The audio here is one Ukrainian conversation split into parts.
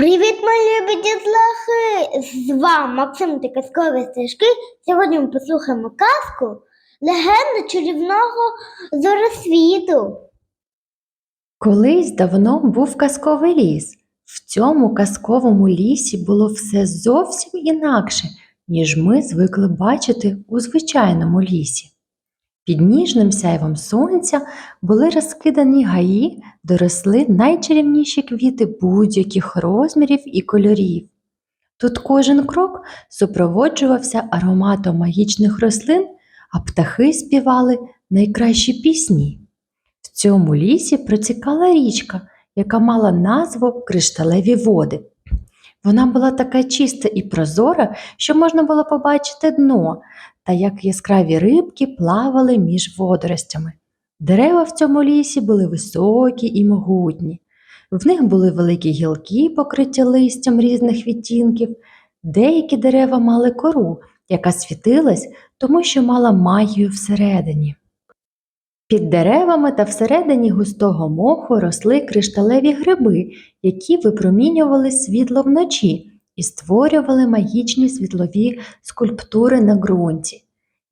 Привіт, мої любі дітлахи! З вами Максим та казкові стежки. Сьогодні ми послухаємо казку Легенда чарівного зоросвіту. Колись давно був казковий ліс. В цьому казковому лісі було все зовсім інакше, ніж ми звикли бачити у звичайному лісі. Під ніжним сяйвом сонця були розкидані гаї, де росли найчарівніші квіти будь-яких розмірів і кольорів. Тут кожен крок супроводжувався ароматом магічних рослин, а птахи співали найкращі пісні. В цьому лісі протікала річка, яка мала назву Кришталеві води. Вона була така чиста і прозора, що можна було побачити дно, та як яскраві рибки плавали між водоростями. Дерева в цьому лісі були високі і могутні. В них були великі гілки, покриті листям різних відтінків. Деякі дерева мали кору, яка світилась, тому що мала магію всередині. Під деревами та всередині густого моху росли кришталеві гриби, які випромінювали світло вночі і створювали магічні світлові скульптури на ґрунті.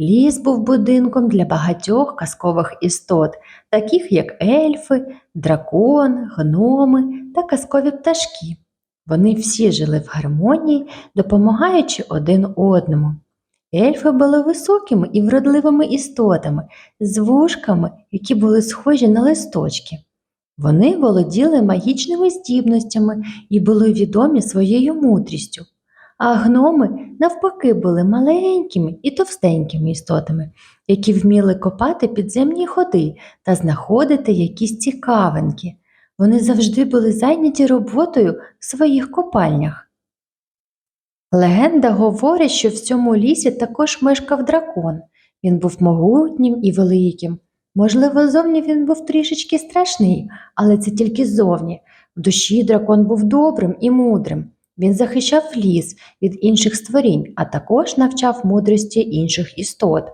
Ліс був будинком для багатьох казкових істот, таких як ельфи, дракон, гноми та казкові пташки. Вони всі жили в гармонії, допомагаючи один одному. Ельфи були високими і вродливими істотами, з вушками, які були схожі на листочки. Вони володіли магічними здібностями і були відомі своєю мудрістю. А гноми, навпаки, були маленькими і товстенькими істотами, які вміли копати підземні ходи та знаходити якісь цікавинки. Вони завжди були зайняті роботою в своїх копальнях. Легенда говорить, що в цьому лісі також мешкав дракон. Він був могутнім і великим. Можливо, зовні він був трішечки страшний, але це тільки зовні. В душі дракон був добрим і мудрим. Він захищав ліс від інших створінь, а також навчав мудрості інших істот.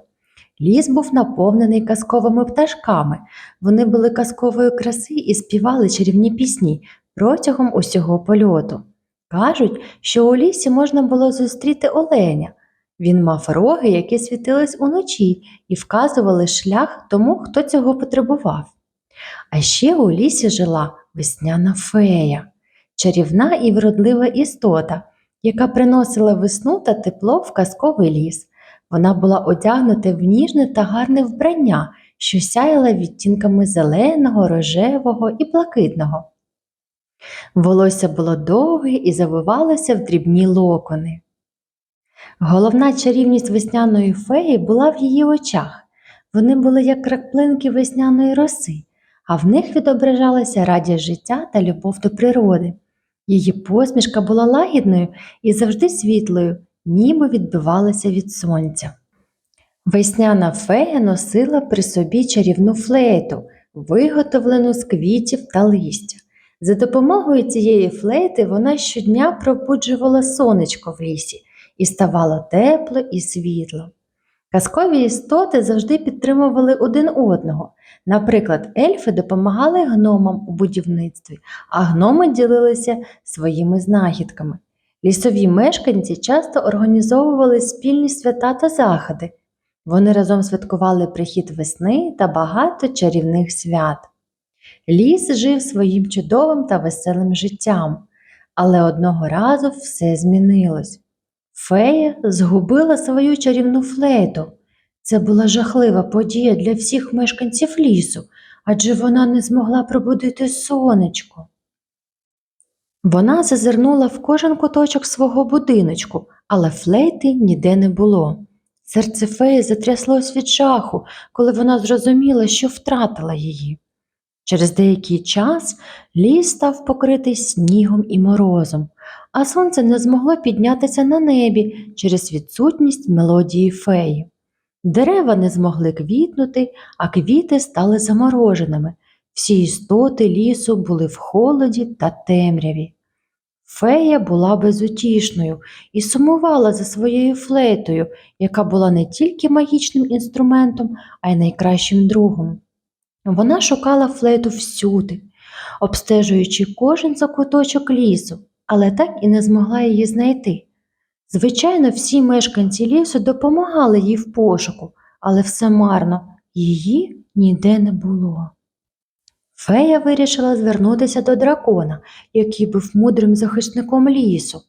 Ліс був наповнений казковими пташками. Вони були казкової краси і співали чарівні пісні протягом усього польоту. Кажуть, що у лісі можна було зустріти оленя. Він мав роги, які світились уночі і вказували шлях тому, хто цього потребував. А ще у лісі жила весняна фея, чарівна і вродлива істота, яка приносила весну та тепло в казковий ліс. Вона була одягнута в ніжне та гарне вбрання, що сяяла відтінками зеленого, рожевого і блакитного. Волосся було довге і завивалося в дрібні локони. Головна чарівність весняної феї була в її очах. Вони були як краплинки весняної роси, а в них відображалася радість життя та любов до природи. Її посмішка була лагідною і завжди світлою, ніби відбивалася від сонця. Весняна фея носила при собі чарівну флейту, виготовлену з квітів та листя. За допомогою цієї флейти вона щодня пробуджувала сонечко в лісі і ставало тепло і світло. Казкові істоти завжди підтримували один одного. Наприклад, ельфи допомагали гномам у будівництві, а гноми ділилися своїми знахідками. Лісові мешканці часто організовували спільні свята та заходи. Вони разом святкували прихід весни та багато чарівних свят. Ліс жив своїм чудовим та веселим життям, але одного разу все змінилось. Фея згубила свою чарівну флейту. Це була жахлива подія для всіх мешканців лісу, адже вона не змогла пробудити сонечко. Вона зазирнула в кожен куточок свого будиночку, але флейти ніде не було. Серце феї затряслось від жаху, коли вона зрозуміла, що втратила її. Через деякий час ліс став покритий снігом і морозом, а сонце не змогло піднятися на небі через відсутність мелодії феї. Дерева не змогли квітнути, а квіти стали замороженими. Всі істоти лісу були в холоді та темряві. Фея була безутішною і сумувала за своєю флейтою, яка була не тільки магічним інструментом, а й найкращим другом. Вона шукала флейту всюди, обстежуючи кожен закуточок лісу, але так і не змогла її знайти. Звичайно, всі мешканці лісу допомагали їй в пошуку, але все марно, її ніде не було. Фея вирішила звернутися до дракона, який був мудрим захисником лісу.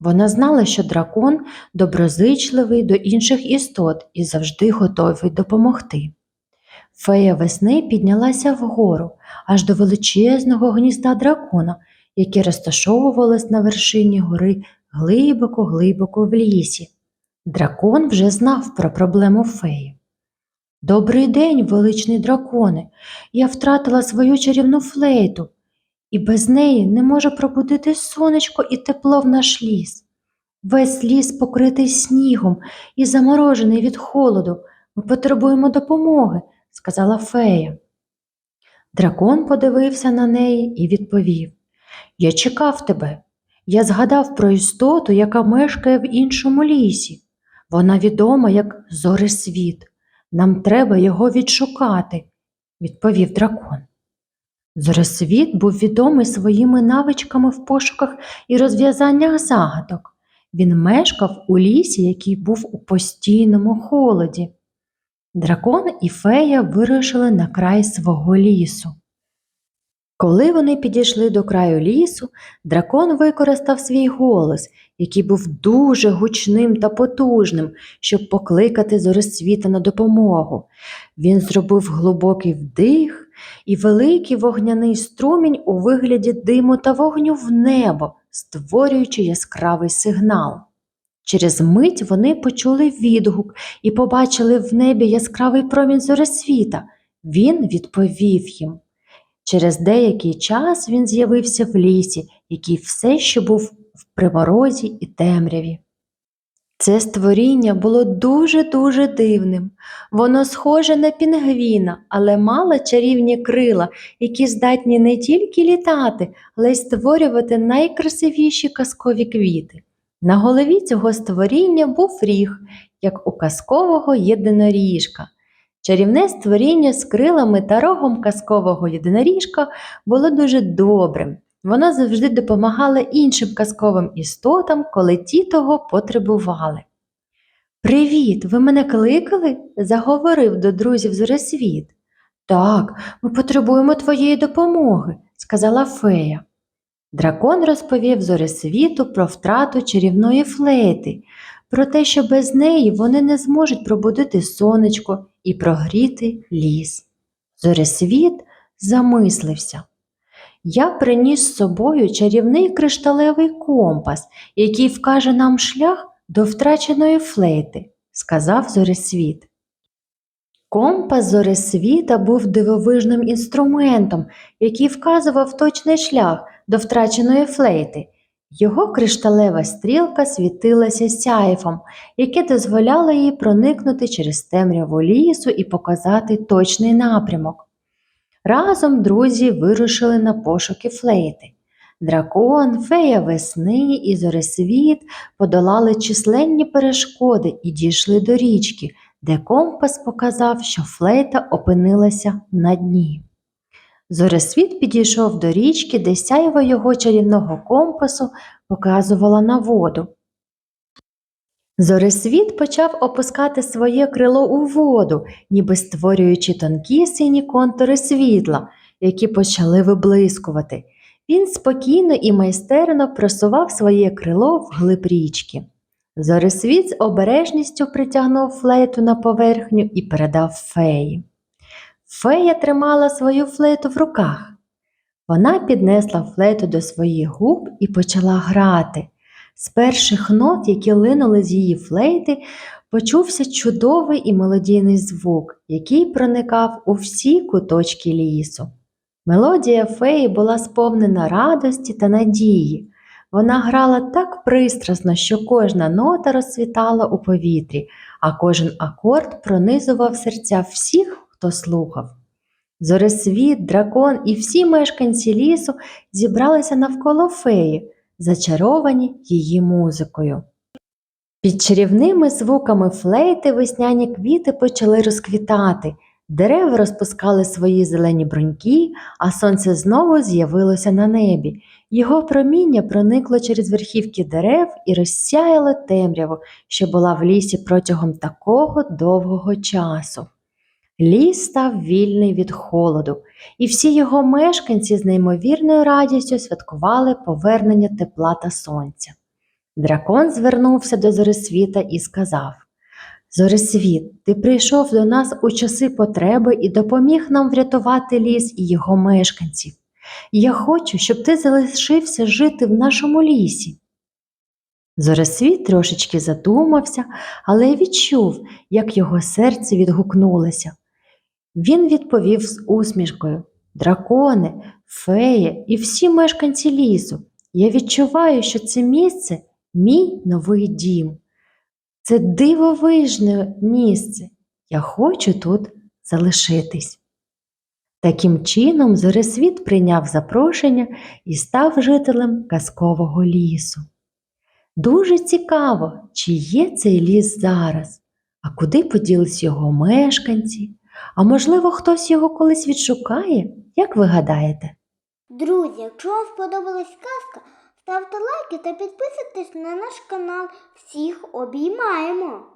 Вона знала, що дракон доброзичливий до інших істот і завжди готовий допомогти. Фея весни піднялася вгору аж до величезного гнізда дракона, яке розташовувалось на вершині гори глибоко-глибоко в лісі. Дракон вже знав про проблему феї. Добрий день, величний драконе. Я втратила свою чарівну флейту, і без неї не можу пробудити сонечко і тепло в наш ліс. Весь ліс покритий снігом і заморожений від холоду. Ми потребуємо допомоги, сказала фея. Дракон подивився на неї і відповів: Я чекав тебе. Я згадав про істоту, яка мешкає в іншому лісі. Вона відома як Зоресвіт. Нам треба його відшукати, відповів дракон. Зоресвіт був відомий своїми навичками в пошуках і розв'язаннях загадок. Він мешкав у лісі, який був у постійному холоді. Дракон і фея вирушили на край свого лісу. Коли вони підійшли до краю лісу, дракон використав свій голос, який був дуже гучним та потужним, щоб покликати зоресвіта на допомогу. Він зробив глибокий вдих, і великий вогняний струмінь у вигляді диму та вогню в небо, створюючи яскравий сигнал. Через мить вони почули відгук і побачили в небі яскравий промінь зоресвіта. Він відповів їм. Через деякий час він з'явився в лісі, який все ще був в приморозі і темряві. Це створіння було дуже-дуже дивним. Воно схоже на пінгвіна, але мало чарівні крила, які здатні не тільки літати, але й створювати найкрасивіші казкові квіти. На голові цього створіння був ріг, як у казкового єдиноріжка. Чарівне створіння з крилами та рогом казкового єдиноріжка було дуже добрим. Воно завжди допомагало іншим казковим істотам, коли ті того потребували. Привіт, ви мене кликали? заговорив до друзів Зоресвіт. Так, ми потребуємо твоєї допомоги, сказала фея. Дракон розповів Зоресвіту про втрату чарівної флейти, про те, що без неї вони не зможуть пробудити сонечко і прогріти ліс. Зоресвіт замислився. Я приніс з собою чарівний кришталевий компас, який вкаже нам шлях до втраченої флейти, сказав Зоресвіт. Компас Зоресвіта був дивовижним інструментом, який вказував точний шлях до втраченої флейти. Його кришталева стрілка світилася сяйфом, яке дозволяло їй проникнути через темряву лісу і показати точний напрямок. Разом друзі вирушили на пошуки флейти. Дракон, фея весни і зоресвіт подолали численні перешкоди і дійшли до річки, де компас показав, що флейта опинилася на дні. Зоресвіт підійшов до річки, де сяйво його чарівного компасу показувала на воду. Зоресвіт почав опускати своє крило у воду, ніби створюючи тонкі сині контури світла, які почали виблискувати. Він спокійно і майстерно просував своє крило вглиб річки. Зоресвіт з обережністю притягнув флейту на поверхню і передав феї. Фея тримала свою флейту в руках. Вона піднесла флейту до своїх губ і почала грати. З перших нот, які линули з її флейти, почувся чудовий і мелодійний звук, який проникав у всі куточки лісу. Мелодія феї була сповнена радості та надії. Вона грала так пристрасно, що кожна нота розцвітала у повітрі, а кожен акорд пронизував серця всіх, хто слухав. Зоресвіт, дракон і всі мешканці лісу зібралися навколо феї, зачаровані її музикою. Під чарівними звуками флейти весняні квіти почали розквітати. Дерева розпускали свої зелені бруньки, а сонце знову з'явилося на небі. Його проміння проникло через верхівки дерев і розсяяло темряву, що була в лісі протягом такого довгого часу. Ліс став вільний від холоду, і всі його мешканці з неймовірною радістю святкували повернення тепла та сонця. Дракон звернувся до Зорисвіта і сказав Зорисвіт, ти прийшов до нас у часи потреби і допоміг нам врятувати ліс і його мешканців. Я хочу, щоб ти залишився жити в нашому лісі. Зорисвіт трошечки задумався, але відчув, як його серце відгукнулося. Він відповів з усмішкою Дракони, феї і всі мешканці лісу. Я відчуваю, що це місце мій новий дім. Це дивовижне місце. Я хочу тут залишитись. Таким чином, Зорисвіт прийняв запрошення і став жителем казкового лісу. Дуже цікаво, чи є цей ліс зараз, а куди поділись його мешканці, а можливо, хтось його колись відшукає, як ви гадаєте? Друзі, якщо вам сподобалась казка, ставте лайки та підписуйтесь на наш канал. Всіх обіймаємо!